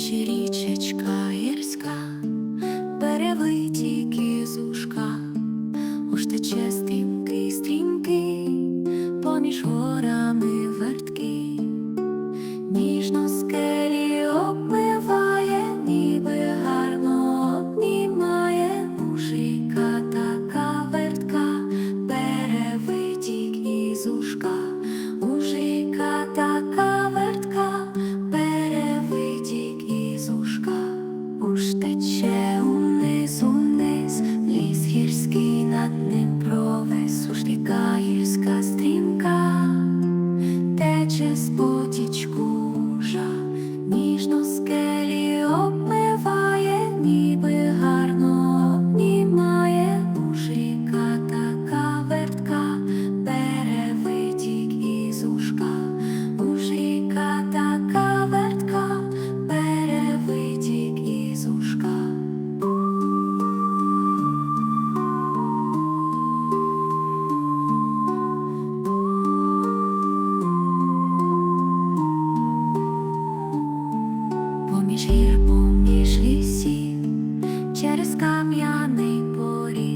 наче річечка гірська, перевиті кізушка, уж тече стрімкий, стрімкий поміж гора. Вечір поміж лісів через кам'яний поріг.